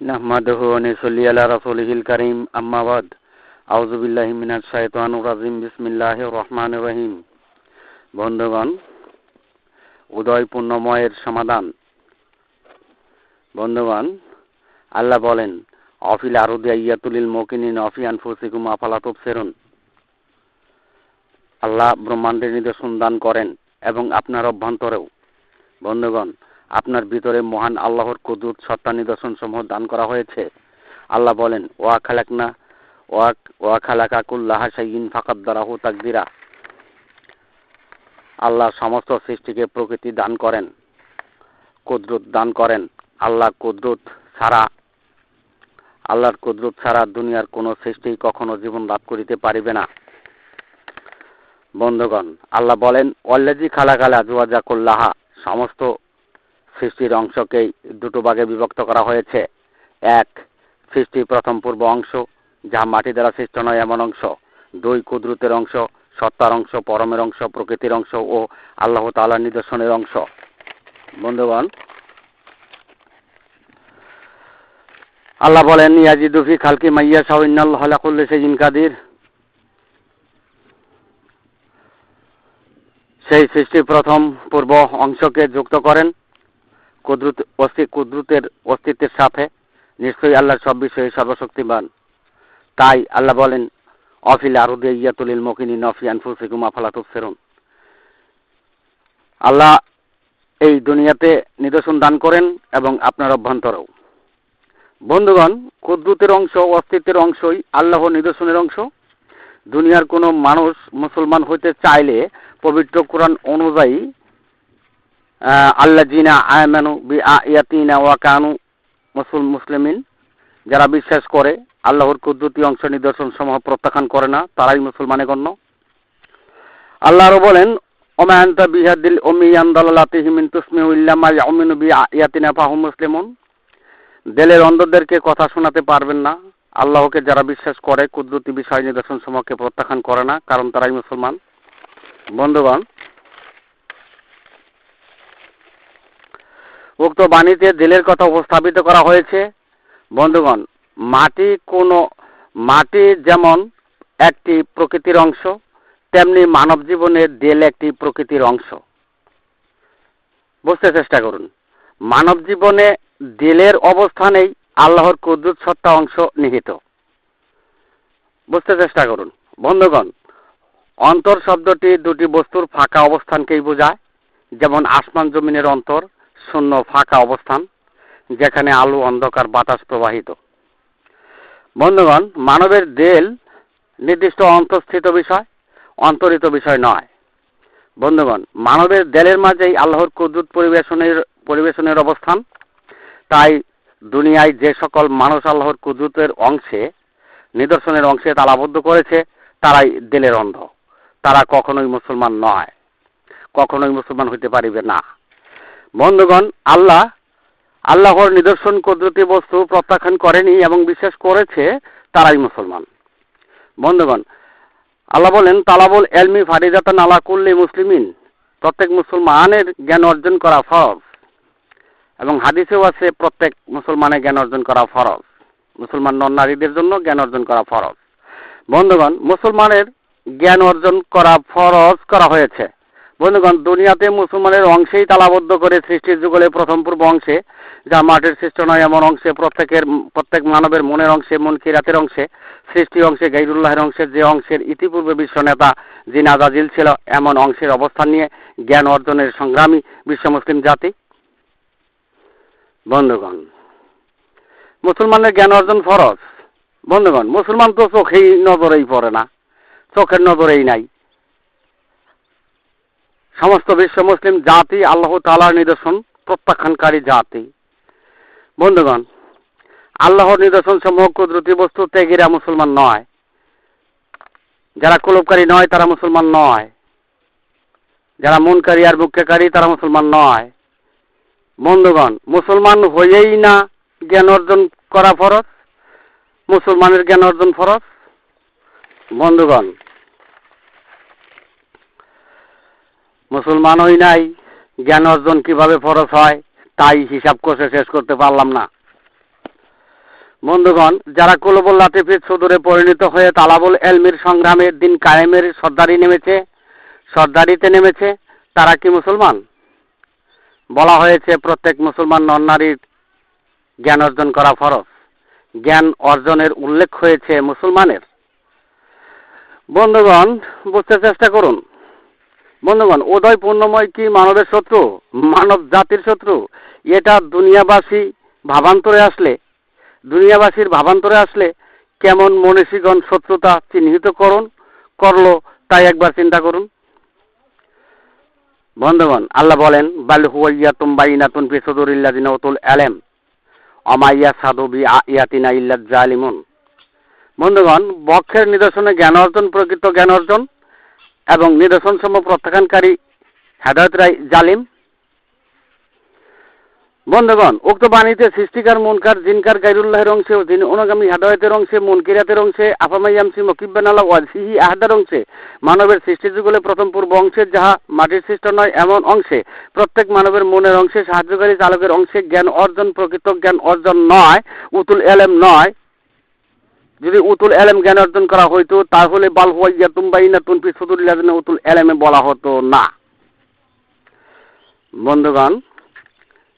নাহমাদহু অনেসলি আলা রাসুলহিল করিম আম্মাবাদ আউজুবিল্লাহি মিনাজ শাইতানুর রাজিম বিসমিল্লাহির রহমানির রহিম বন্ধুগণ উদয় পূর্ণময়ের সমাধান। বন্ধুগণ, আল্লাহ বলেন, অফিল আরুদিয়া ইয়াতুলিল মোকিনিন অফি আনফুসিকুম, আফালা তুবসিরুন। আল্লাহ ব্রহ্মাণ্ডের নিদর্শন দান করেন এবং আপনার অভ্যন্তরেও। বন্ধুগণ আপনার ভিতরে মহান আল্লাহর কুদুত সত্তা নিদর্শন সমূহ দান করা হয়েছে। আল্লাহ বলেন, ওয়া খালাকনা, ওয়া ওয়া খালাকাকুল্লাহা সাইয়িন ফাকাদ্দারাহু তাকদিরা। আল্লাহ সমস্ত সৃষ্টিকে প্রকৃতি দান করেন, কুদরত দান করেন। আল্লাহ কুদরত ছাড়া, আল্লাহর কুদরত ছাড়া দুনিয়ার কোনো সৃষ্টি কখনো জীবন লাভ করিতে পারিবে না। বন্ধুগণ, আল্লাহ বলেন খালাকালা জুয়াজা কল্লাহা। সমস্ত সৃষ্টির অংশকেই দুটো ভাগে বিভক্ত করা হয়েছে। এক, সৃষ্টির প্রথম পূর্ব অংশ, যা মাটি দ্বারা সৃষ্ট নয় এমন অংশ। দুই, কুদরতের অংশ, সত্তার অংশ, পরমের অংশ, প্রকৃতির অংশ ও আল্লাহ তালার নিদর্শনের অংশ। বন্ধুগণ, আল্লাহ বলেন ইয়াজিদুফি খালকি মাইয়া শাহিনাল হলাকুল্লি সেজিন কাদির। সেই সৃষ্টির প্রথম পূর্ব অংশকে যুক্ত করেন। কুদরত কুদরতের অস্তিত্বের সাথে নিশ্চয়ই আল্লাহ সব বিষয়ে সর্বশক্তিমান। তাই আল্লাহ বলেন, অফিল আরুদে ইয়াতুলিল মকিনি নফি আফালা তুফসিরুন আল্লাহ এই দুনিয়াতে নিদর্শন দান করেন এবং আপনার অভ্যন্তরেও। বন্ধুগণ, কুদ্রুতের অংশ, অস্তিত্বের অংশই আল্লাহর নিদর্শনের অংশ। দুনিয়ার কোনো মানুষ মুসলমান হইতে চাইলে পবিত্র কোরআন অনুযায়ী আল্লাহ জিনা আয়মানু বি ইয়াতিনা ওয়াকানু মুসুল মুসলিমিন, যারা বিশ্বাস করে, আল্লাহর কুদ্রুতি অংশ নিদর্শন সমূহ প্রত্যাখ্যান করে না, তারাই মুসলমানে গণ্য আল্লাহ আরও বলেন ওমায়ন্তা বিহাদিল ওমিয়ান দালাতিহিমিন তুসমি উল্লামা ইয়ামিনু বি ইয়াতিনা ফাহু মুসলিমুন। দেলের অন্ধদেরকে কথা শোনাতে পারবেন না। আল্লাহকে যারা বিশ্বাস করে, কুদরতি বিষয় নিদর্শন সমূহকে প্রত্যাখ্যান করে না, কারণ তারাই মুসলমান। বন্ধুগণ উক্ত বাণীতে দিলের কথা উপস্থাপিত করা হয়েছে। বন্ধুগণ, মাটি কোনো, মাটি যেমন একটি প্রকৃতির অংশ, তেমনি মানব জীবনের দেল একটি প্রকৃতির অংশ। বুঝতে চেষ্টা করুন। মানব জীবনে দিলের অবস্থানেই আল্লাহর কুদ্দুত সত্তা অংশ নিহিত। বুঝতে চেষ্টা করুন। বন্ধুগণ, অন্তর শব্দটি দুটি বস্তুর ফাঁকা অবস্থানকেই বোঝায়, যেমন আসমান জমিনের অন্তর শূন্য ফাঁকা অবস্থান, যেখানে আলো অন্ধকার বাতাস প্রবাহিত। বন্ধুগণ, মানবের দেল নির্দিষ্ট অন্তঃস্থিত বিষয়, অন্তরিত বিষয় নয়। বন্ধুগণ, মানবের দেলের মাঝেই আল্লাহর কুদ্রুত পরিবেশনের পরিবেশনের অবস্থান। তাই দুনিয়ায় যে সকল মানুষ আল্লাহর কুদরতের অংশে, নিদর্শনের অংশে তালাবদ্ধ করেছে, তারাই দেলের অন্ধ। তারা কখনোই মুসলমান নয়। কখনোই মুসলমান হইতে পারিবে না। বন্ধুগণ, আল্লাহ আল্লাহর নিদর্শন কুদরতি বস্তু প্রত্যাখ্যান করেনি এবং বিশ্বাস করেছে তারাই মুসলমান। বন্ধুগণ, আল্লাহ বলেন, তালাবুল এলমি ফারিদাতান আলা কুল্লি মুসলিমিন, প্রত্যেক মুসলমানের জ্ঞান অর্জন করা ফরজ এবং হাদিসেও আছে, প্রত্যেক মুসলমানের জ্ঞান অর্জন করা ফরজ। মুসলমান নন নারীদের জন্য জ্ঞান অর্জন করা ফরজ। বন্ধুগণ, মুসলমানের জ্ঞান অর্জন করা ফরজ করা হয়েছে। বন্ধুগণ, দুনিয়াতে মুসলমানের অংশেই তালাবদ্ধ করে সৃষ্টির যুগলে প্রথম পূর্ব অংশে, যা মাটির সৃষ্ট নয়, এমন অংশে প্রত্যেকের, প্রত্যেক মানবের মনের অংশে, মন কিরাতের অংশে, সৃষ্টি অংশে, গাইরুল্লাহের অংশে, যে অংশের ইতিপূর্বে বিশ্ব নেতা জিনা জাজিল ছিল, এমন অংশের অবস্থান নিয়ে জ্ঞান অর্জনের সংগ্রামী বিশ্ব মুসলিম জাতি। বন্ধুগণ, মুসলমানের জ্ঞান অর্জন ফরজ। বন্ধুগণ, মুসলমান তো চোখেই নজরেই পড়ে না, চোখের নজরেই নাই। সমস্ত বিশ্ব মুসলিম জাতি, আল্লাহ তালার নিদর্শন, প্রত্যাখ্যানকারী জাতি। বন্ধুগণ, আল্লাহর নিদর্শন সমূহ কুদরতি বস্তু ত্যাগীরা মুসলমান নয়। যারা কুলবকারী নয়, তারা মুসলমান নয়। যারা মনকারী আর মুখ্যকারী তারা মুসলমান নয়। বন্ধুগণ, মুসলমান হয়েই না জ্ঞান অর্জন করা ফরজ? মুসলমানের জ্ঞান অর্জন ফরজ? বন্ধুগণ মুসলমান হই নাই, জ্ঞান অর্জন কীভাবে ফরজ হয়, তাই হিসাব কষে শেষ করতে পারলাম না। বন্ধুগণ, যারা কুলবুল লাতিফের সদরে পরিণত হয়ে তালাবুল এলমির সংগ্রামের দিন কায়েমের সর্দারি নেমেছে, সর্দারিতে নেমেছে, তারা কি মুসলমান? বলা হয়েছে, প্রত্যেক মুসলমান নরনারীর জ্ঞান অর্জন করা ফরজ। জ্ঞান অর্জনের উল্লেখ হয়েছে মুসলমানের। বন্ধুগণ, বুঝতে চেষ্টা করুন বন্ধুগণ, উদয় পূর্ণময় কি মানবের শত্রু? মানব জাতির শত্রু? এটা দুনিয়াবাসী ভাবান্তরে আসলে। দুনিয়াবাসীর ভাবান্তরে আসলে কেমন মনীষীগণ শত্রুতা চিহ্নিত করুন, করল তাই একবার চিন্তা করুন। বন্ধুগণ, আল্লাহ বলেন, বাল হুয়াইয়া তুম বাইনাতুন ফি সুদুরিল্লাযিনা উতুল ইলম অমাইয়া সাদু বি ইয়াতিনা ইল্লাজ জালিমুন। বন্ধুগণ, বক্ষের নিদর্শনে জ্ঞান অর্জন, প্রকৃত জ্ঞান অর্জন এবং নিদর্শন সমূহ প্রত্যাখ্যানকারী হেদায়ত রায় জালিম। বন্ধুগণ, উক্ত বাণীতে সৃষ্টিকার, মুনকার, জিনকার, গাইরুল্লাহের অংশে ও যিনি অনুগামী হাদায়তের অংশে, মুনকিরাতের অংশে আফামাইয়ামসি মকিব্বান আল্লাহ ওয়াজিহি আহাদার অংশে, মানবের সৃষ্টি যুগলে প্রথম পূর্ব অংশের যাহা মাটির সৃষ্ট নয়, এমন অংশে প্রত্যেক মানবের মনের অংশে সাহায্যকারী চালকের অংশে জ্ঞান অর্জন প্রকৃত জ্ঞান অর্জন নয়, উতুল এলেম নয় যদি উতুল এলেম জ্ঞান অর্জন করা হইতো, তাহলে বাল হুয়াইয়া তুমবাই না তুনফি সুদুল্লাহ উতুল এলেমে বলা হতো না। বন্ধুগণ,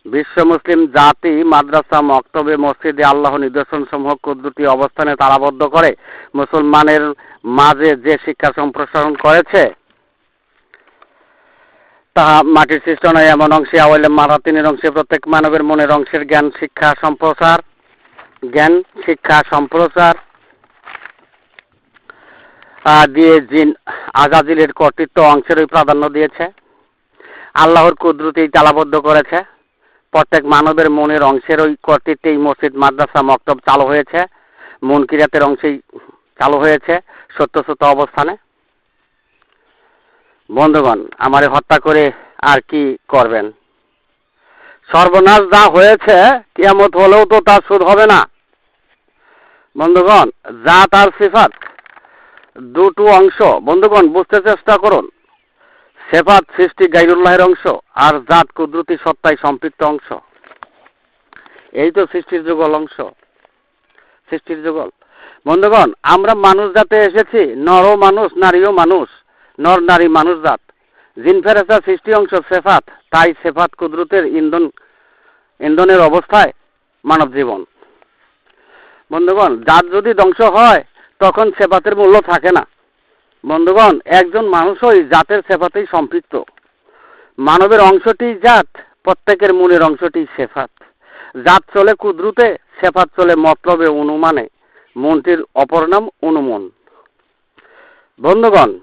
বিশ্ব মুসলিম জাতি, মাদ্রাসা, মক্তবে, মসজিদে আল্লাহ নিদর্শন সমূহ কুদরতি অবস্থানে তালাবদ্ধ করে মুসলমানের মাঝে যে শিক্ষা সম্প্রসারণ করেছে, তাহা মাটির সৃষ্ট নয়, এমন অংশে আওয়ালে মারাতিনের অংশে প্রত্যেক মানবের মনের অংশের জ্ঞান শিক্ষা সম্প্রসার, জ্ঞান শিক্ষা সম্প্রসার। দিয়ে জিন আজাজিলের কর্তৃত্ব অংশেরই প্রাধান্য দিয়েছে। আল্লাহর কুদরতি তালাবদ্ধ করেছে। প্রত্যেক মানবের মনের অংশের ওই কর্তৃত্বেই মসজিদ, মাদ্রাসা, মক্তব চালু হয়েছে। মন কিরাতের অংশেই চালু হয়েছে সত্য সত্য অবস্থানে। বন্ধুগণ, আমারে হত্যা করে আর কি করবেন? সর্বনাশ যা হয়েছে কেমত হলেও তো তার সুদ হবে না। বন্ধুগণ, যা তার সিফাত দুটো অংশ। বন্ধুগণ, বুঝতে চেষ্টা করুন। সেফাত সৃষ্টি গাইরুল্লাহের অংশ আর জাত কুদরতি সত্তায় সম্পৃক্ত অংশ। এই তো সৃষ্টির যুগল অংশ। সৃষ্টির যুগল। বন্ধুগণ, আমরা মানুষ জাতে এসেছি নরও মানুষ, নারীও মানুষ, নর নারী মানুষ জাত। জিন ফেরেসা সৃষ্টি অংশ সেফাত, তাই সেফাত কুদরতের ইন্ধন, ইন্ধনের অবস্থায় মানব জীবন। বন্ধুগণ, জাত যদি ধ্বংস হয় তখন সেফাতের মূল্য থাকে না। বন্ধুগণ, একজন মানুষই জাতের সেফাতেই সম্পৃক্ত। মানবের অংশটি জাত, প্রত্যেকের মনের অংশটি সেফাত। জাত চলে কুদ্রুতে, সেফাত চলে মতলবে অনুমানে। মনটির অপর নাম অনুমন। বন্ধুগণ,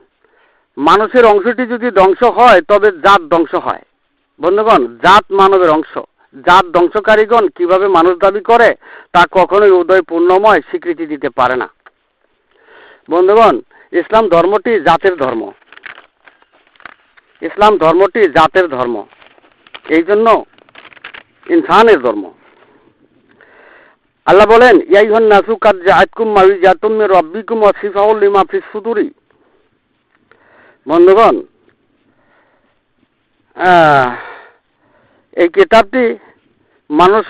মানুষের অংশটি যদি ধ্বংস হয়, তবে জাত ধ্বংস হয়। বন্ধুগণ, জাত মানবের অংশ। জাত ধ্বংসকারীগণ কীভাবে মানুষ দাবি করে, তা কখনোই উদয় পূর্ণময় স্বীকৃতি দিতে পারে না। বন্ধুগণ, ইসলাম ধর্মটি জাতের ধর্ম। ইসলাম ধর্মটি জাতের ধর্ম। এই জন্য ইনসানের ধর্ম। আল্লাহ বলেন ইয়াইহন নাসু কাদ জাহাতকুম মাউি জাতুম রব্বিকুম ওয়াসিফাউল লিমা ফিস সুদুরি। বন্ধুগণ এই কিতাবটি মানুষ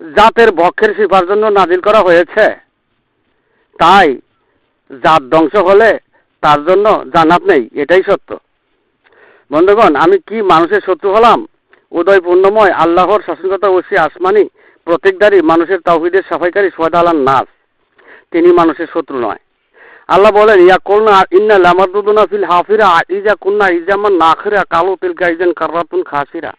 জাতের বক্ষের শিফার জন্য নাজিল করা হয়েছে। তাই জাত ধ্বংস হলে তার জন্য জানাত নেই, এটাই সত্য। বন্ধুগণ, আমি কি মানুষের শত্রু হলাম? উদয় পূর্ণময় আল্লাহর শাসনকতা ওসি আসমানি প্রত্যেকদারি মানুষের তাহিদের সাফাইকারী সোয়াদ আলান নাস। তিনি মানুষের শত্রু নয়। আল্লাহ বলেন, ইয়া কলনা ইন্না লামাদুদুনা ফিল হাফিরা, ইজা কুন্না ইজামান নাখরা, কালো তিলকা ইজান কার্রাতুন খাসিরা।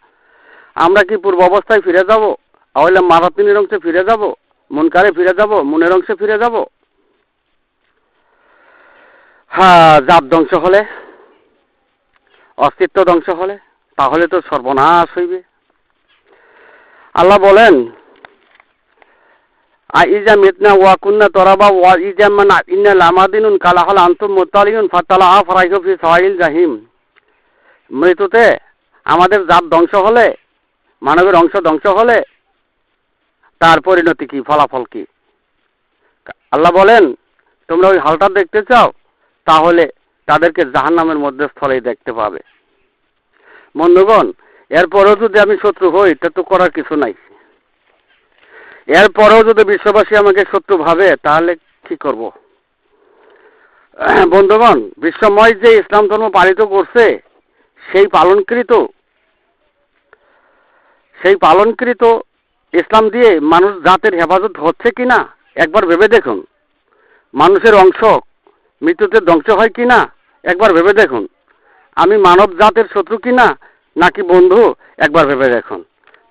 আমরা কি পূর্ব অবস্থায় ফিরে যাব? তাহলে মারাতিনের অংশে ফিরে যাব? মনকারে ফিরে যাব? মনের অংশে ফিরে যাব? হ্যাঁ জাত ধ্বংস হলে, অস্তিত্ব ধ্বংস হলে, তাহলে তো সর্বনাশ হইবে। আল্লাহ বলেন, আইজা মিতনা ওয়া কুন্না তরাবা ওয়া ইজা মান, ইন্না লামাদিনুন কালাহাল আনতুম মুতালিউন ফাতালা আফরাইহু ফি সাইল জাহিম। মৃত্যুতে আমাদের জাত ধ্বংস হলে, মানবের অংশ ধ্বংস হলে, তার পরিণতি কি, ফলাফল কি? আল্লাহ বলেন, তোমরা ওই হালটা দেখতে চাও? তাহলে তাদেরকে জাহান নামের মধ্যে স্থলেই দেখতে পাবে। বন্ধুগণ, এরপরেও যদি আমি শত্রু হই, তা তো করার কিছু নাই। এরপরেও যদি বিশ্ববাসী আমাকে শত্রু ভাবে, তাহলে কি করব? বন্ধুগণ, বিশ্বময় যে ইসলাম ধর্ম পালিত করছে, সেই পালনকৃত সেই পালনকৃত ইসলাম দিয়ে মানুষ জাতের হেফাজত হচ্ছে কি না একবার ভেবে দেখুন। মানুষের অংশ মৃত্যুতে ধ্বংস হয় কি না? একবার ভেবে দেখুন। আমি মানব জাতের শত্রু কি না? নাকি বন্ধু? একবার ভেবে দেখুন।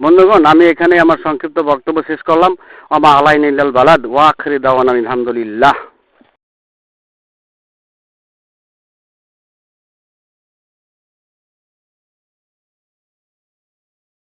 বন্ধুগণ, আমি এখানে আমার সংক্ষিপ্ত বক্তব্য শেষ করলাম। আমা আলাইন বালাদ ওয়াখরি দাওয়ান আলহামদুলিল্লাহ।